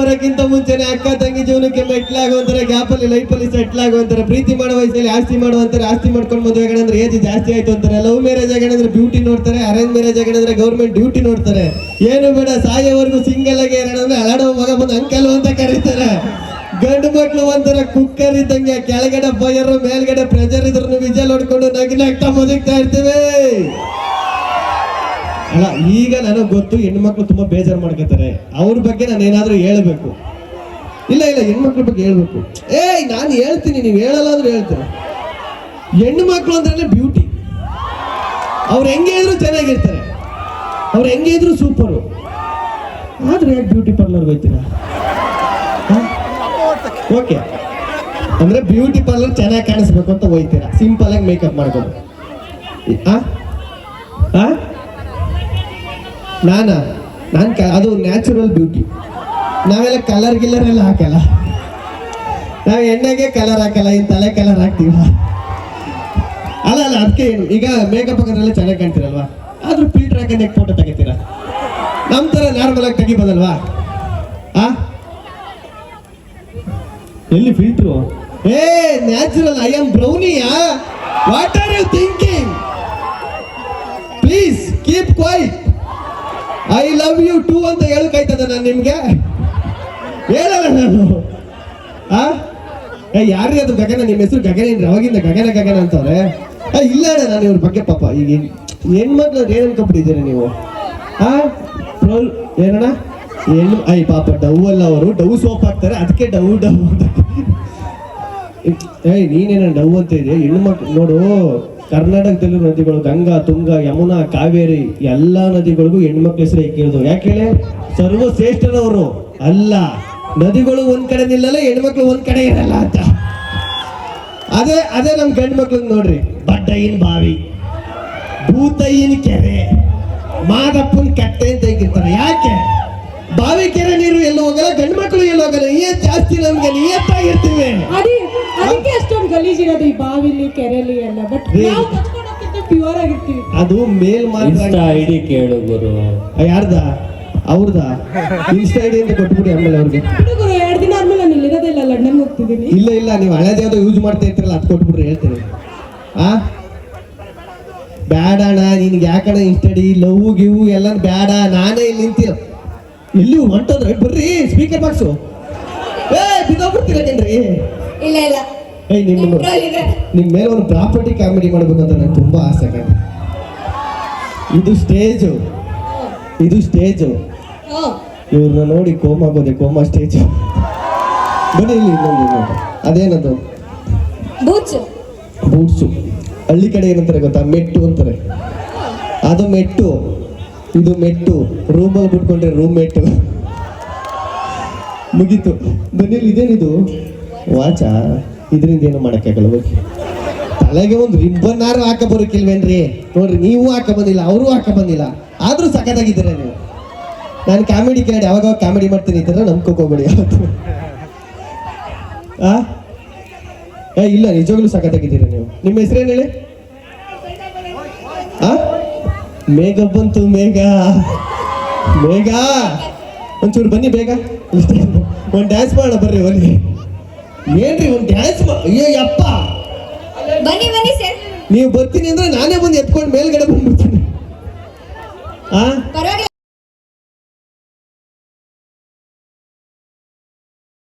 ಬರೋಕ್ಕಿಂತ ಮುಂಚೆನೆ ಅಕ್ಕ ತಂಗಿ ಜೀವನಕ್ಕೆ ಮೆಟ್ಲಾಗುವಂತಾರೆ ಗ್ಯಾಪ್ ಅಲ್ಲಿ ಲೈಫ್ ಅಲ್ಲಿ ಸೆಟ್ಲ್ ಆಗುವಂತಾರೆ ಪ್ರೀತಿ ಮಾಡೋ ವಯಸ್ಸಲ್ಲಿ ಆಸ್ತಿ ಮಾಡುವಂತಾರೆ, ಆಸ್ತಿ ಮಾಡ್ಕೊಂಡು ಮದುವೆ ಆಗಣಂದ್ರೆ ಏಜ್ ಜಾಸ್ತಿ ಆಯ್ತು ಅಂತಾರೆ ಲವ್ ಮ್ಯಾರೇಜ್ ಆಗಿದ್ರೆ ಬ್ಯೂಟಿ ನೋಡ್ತಾರೆ ಅರೇಂಜ್ ಮ್ಯಾರೇಜ್ ಆಗಣಂದ್ರೆ ಗೌರ್ಮೆಂಟ್ ಡ್ಯೂಟಿ ನೋಡ್ತಾರೆ. ಏನು ಬೇಡ, ಸಾಯೋವರೆಗೂ ಸಿಂಗಲ್ ಆಗಿ ಇರೋಣ ಅಲಾಡೋ ಮಗ ಬಂದು ಅಂಕಲ್ ಅಂತ ಕರೀತಾರೆ. ಗಂಡು ಮಕ್ಕಳು ಒಂಥರ ಕುಕ್ಕರ್ ಇದ್ದಂಗೆ, ಕೆಳಗಡೆ ಫೈರ್ ಮೇಲ್ಗಡೆ ಪ್ರೆಷರ್ ಇದ್ರು ವಿಜಲ್ ಹೊಡ್ಕೊಂಡು ನಗಿನ ನಗ್ತಾ ಮುದುಕ್ತಾ ಇರ್ತೀವಿ. ಅಲ್ಲ, ಈಗ ನನಗೆ ಗೊತ್ತು ಹೆಣ್ಮಕ್ಳು ತುಂಬಾ ಬೇಜಾರು ಮಾಡ್ಕೋತಾರೆ. ಅವ್ರ ಬಗ್ಗೆ ನಾನು ಏನಾದರೂ ಹೇಳಬೇಕು. ಇಲ್ಲ ಇಲ್ಲ, ಹೆಣ್ಮಕ್ಳ ಬಗ್ಗೆ ಹೇಳ್ಬೇಕು. ಏಯ್, ನಾನು ಹೇಳ್ತೀನಿ, ನೀವು ಹೇಳಲ್ಲ ಅಂದ್ರೆ ಹೇಳ್ತೀನಿ. ಹೆಣ್ಣು ಮಕ್ಕಳು ಅಂದ್ರೆ ಬ್ಯೂಟಿ ಅವ್ರು ಹೆಂಗೆ ಇದ್ರು ಚೆನ್ನಾಗಿರ್ತಾರೆ. ಅವ್ರು ಹೆಂಗೆ ಇದ್ರು ಸೂಪರು ಆದ್ರೆ ಯಾಕೆ ಬ್ಯೂಟಿ ಪಾರ್ಲರ್ ಹೋಗ್ತೀರಾ? ಓಕೆ ಅಂದ್ರೆ ಬ್ಯೂಟಿ ಪಾರ್ಲರ್ ಚೆನ್ನಾಗಿ ಕಾಣಿಸ್ಬೇಕು ಅಂತ ಹೋಗ್ತೀರಾ. ಸಿಂಪಲ್ ಆಗಿ ಮೇಕಪ್ ಮಾಡ್ಕೊಂಡು. ಆ ನಾನಾ? ನಾನು ಕ ಅದು ನ್ಯಾಚುರಲ್ ಬ್ಯೂಟಿ ನಾವೆಲ್ಲ ಕಲರ್ ಗಿಲ್ಲರ್ ಎಲ್ಲ ಹಾಕಲ್ಲ. ನಾವು ಎಣ್ಣೆಗೆ ಕಲರ್ ಹಾಕಲ್ಲ ಇನ್ನು ತಲೆ ಕಲರ್ ಹಾಕ್ತೀವ. ಅಲ್ಲ ಅಲ್ಲ ಅದಕ್ಕೆ ಏನು? ಈಗ ಮೇಕಪ್ ಹಾಕೋದ್ರೆಲ್ಲ ಚೆನ್ನಾಗಿ ಕಾಣ್ತೀರಲ್ವಾ? ಆದ್ರೂ ಫಿಲ್ಟರ್ ಹಾಕೊಂಡು ಹೇಗೆ ಫೋಟೋ ತೆಗಿತೀರಾ? ನಮ್ಮ ಥರ ನಾರ್ಮಲ್ ಆಗಿ ತೆಗಿಬೋದಲ್ವಾ ಆ? ಎಲ್ಲಿ ಫಿಲ್ಟ್ರು ಏ natural I am ಬ್ರೌನಿಯಾ what are you thinking please keep quiet I love you too ಅಂತ ಹೇಳಕಾಯ್ತದ ನಾನು ನಿಮ್ಗೆ? ಹೇಳಲ್ಲ ನಾನು. ಆ? ಯಾರ್ರಿ ಯಾರೇ ಅದು ಗಗನ? ನಿಮ್ಮ ಹೆಸರು ಗಗನ ಏನ್ರಿ ಅವಾಗಿಂದ ಗಗನ ಗಗನ ಅಂತವ್ರೆ. ಇಲ್ಲ ಅಣ್ಣ, ನಾನು ಇವ್ರ ಬಗ್ಗೆ ಪಾಪ ಈಗ ಹೆಣ್- ಹೆಣ್ಮಕ್ಳು ಏನ್ ಅನ್ಕೊಂಡ್ಬಿಟ್ಟಿದ್ದೀರಿ ನೀವು? ಆ? ಏನಣ್ಣ? ಹೆಣ್ಣು ಐ, ಪಾಪ ಡವ್ ಅಲ್ಲ ಅವರು. ಡವ್ ಸೋಪ್ ಹಾಕ್ತಾರೆ. ಅದಕ್ಕೆ ಡವ್ ಡವ್ ಅಂತ. ಏಯ್ ನೀನೇನ ಡವ್ ಅಂತ ಇದೆ ಹೆಣ್ಣು ಮಕ್ಳು ನೋಡು ಕರ್ನಾಟಕದಲ್ಲಿರೋ ನದಿಗಳು ಗಂಗಾ, ತುಂಗಾ, ಯಮುನಾ, ಕಾವೇರಿ ಎಲ್ಲಾ ನದಿಗಳಿಗೂ ಹೆಣ್ಮಕ್ಳ ಹೆಸರು ಇಕ್ಕಿರೋದು ಯಾಕೆ ಸರ್ವಶ್ರೇಷ್ಠರವರು ಅಲ್ಲ. ನದಿಗಳು ಒಂದ್ ಕಡೆ ನಿಲ್ಲಲ್ಲ, ಹೆಣ್ಮಕ್ಳು ಒಂದ್ ಕಡೆ ಇರಲ್ಲ ಅಂತ. ಅದೇ ಅದೇ ನಮ್ ಗಂಡ್ ಮಕ್ಳಿಗೆ ನೋಡ್ರಿ. ಬಡ್ಡಯ್ಯನ್ ಬಾವಿ, ಭೂತಯ್ಯನ ಕೆರೆ, ಮಾದಪ್ಪನ್ ಕಟ್ಟೆ ಅಂತ ಹೇಗಿರ್ತಾರೆ ಯಾಕೆ? ಬಾವಿ, ಕೆರೆ ನೀರು ಎಲ್ಲ ಹೋಗಲ್ಲ, ಗಂಡ್ ಮಕ್ಳು ಎಲ್ಲ ಹೋಗಲ್ಲ. ಏನ್ ಜಾಸ್ತಿ ನಮ್ಗೆ ನಿಯತ್ತಾಗಿರ್ತೀವಿ ಅದೇ ಅದಕ್ಕೆ ಗಲೀಜಿರೋದು ಈ ಬಾವಿಲಿ ಕೆರೆಲಿ ಎಲ್ಲ. ಬಟ್. ನಾವು ಪ್ಯೂರ್ ಆಗಿರ್ತೀವಿ. ಅದು ಮೇಲ್ ಇನ್ಸ್ಟಾ ಮಾತ್ರ ಐ ಡಿ ಕೇಳು ಗುರು. ಯಾರ್ದ? ಅವ್ರದ? ಇನ್ಸ್ಟಾ ಐಡಿ ಅಂತ ಕೊಟ್ಬಿಡಿ ಆಮೇಲೆ ಅವ್ರಿಗೆ. ಹುಡುಗರು ಎರಡು ದಿನ ಆದ್ಮೇಲೆ ನಾನು ಇಲ್ಲಿರೋದಿಲ್ಲ ಲಂಡನ್ ಹೋಗ್ತಿದ್ದೀನಿ. ಇಲ್ಲ ಇಲ್ಲ ನೀವು ಹಳೇದು ಯಾವ್ದೋ ಯೂಸ್ ಮಾಡ್ತಾ ಇರ್ತೀರಲ್ಲ ಅದು ಕೊಟ್ಬಿಡ್ರಿ ಹೇಳ್ತೀನಿ. ಆ? ಬ್ಯಾಡ ಅಣ್ಣ ನಿನ್ಗೆ ಯಾಕಣ್ಣ ಇನ್ಸ್ಟಡಿ ಲವ್ ಗಿವ್ ಎಲ್ಲ ಬೇಡ ನಾನೇ ಇಲ್ಲಿ ನಿಂತಿಲ್ಲ ಇಲ್ಲಿ ಹೊಂಟೋದ್ರೆ? ಬರ್ರಿ ಸ್ಪೀಕರ್ ಬಾಕ್ಸು ಏ ಬಿದ್ದೋಗ್ಬಿಡ್ತೀರೇನ್ರಿ ಇಲ್ಲ ಇಲ್ಲ. ನಿಮ್ಮ ನಿಮ್ಮ ಮೇಲೆ ಒಂದು ಪ್ರಾಪರ್ಟಿ ಕಾಮಿಡಿ ಮಾಡ್ಬೇಕಂತ ನಂಗೆ ತುಂಬಾ ಆಸೆ ಕಣೆ. ಇದು ಸ್ಟೇಜು. ಇದು ಸ್ಟೇಜು. ಇವ್ರನ್ನ ನೋಡಿ ಕೋಮ ಬಂದೆ ಕೋಮ ಸ್ಟೇಜ್. ಬನ್ನಿ ಇಲ್ಲಿ ಇನ್ನೊಂದು ಅದೇನದು? ಬೂಚು. ಬೂಟ್ಸು. ಹಳ್ಳಿ ಕಡೆ ಏನಂತಾರೆ ಗೊತ್ತಾ? ಮೆಟ್ಟು ಅಂತಾರೆ. ಅದು ಮೆಟ್ಟು. ಇದು ಮೆಟ್ಟು. ರೂಮಲ್ಲಿ ಬಿಟ್ಕೊಂಡ್ರೆ ರೂಮ್ ಮೆಟ್ಟು. ಮುಗೀತು. ಬನ್ನಿ ಇಲ್ಲಿ ಇದೇನಿದು? ವಾಚ? ಇದರಿಂದ ಏನು ಮಾಡೋಕ್ಕಾಗಲ್ಲ ಹೋಗಿ. ತಲೆಗೆ ಒಂದು ರಿಬ್ಬನ್ನಾರು ಹಾಕ ಬರೋಕಿಲ್ವೇನ್ರಿ? ನೋಡ್ರಿ, ನೀವು ಹಾಕ ಬಂದಿಲ್ಲ, ಅವರು ಹಾಕ ಬಂದಿಲ್ಲ. ಆದರೂ ಸಖತ್ತಾಗಿದ್ದೀರ ನೀವು? ನಾನು ಕಾಮಿಡಿ ಕೇಳಿ ಯಾವಾಗ ಕಾಮಿಡಿ ಮಾಡ್ತೀನಿ ಇದ್ರೆ ಥರ ಯಾವತ್ತು. ಆ? ಇಲ್ಲ, ನಿಜವಾಗ್ಲೂ ಸಖತ್ತಾಗಿದ್ದೀರ ನೀವು? ನಿಮ್ಮ ಹೆಸರೇನು ಹೇಳಿ? ಆ? ಮೇಘ ಬಂತು, ಮೇಘ. ಮೇಘ! ಒಂಚೂರು ಬನ್ನಿ, ಬೇಗ. ಒಂದು ಡ್ಯಾನ್ಸ್ ಮಾಡೋಣ, ಬರ್ರಿ ಒಲಿ ಏನ್ರಿ ಒಂದು ಡ್ಯಾನ್ಸ್ ಅಯ್ಯೋ ಯಪ್ಪ. ಬನ್ನಿ ಬನ್ನಿ ಸರ್. ನೀವು ಬರ್ತೀನಿ ಅಂದ್ರೆ ನಾನೇ ಬಂದು ಎತ್ಕೊಂಡು ಮೇಲ್ಗಡೆ ಬಂದ್ಬಿಡ್ತೀನಿ. ಆ?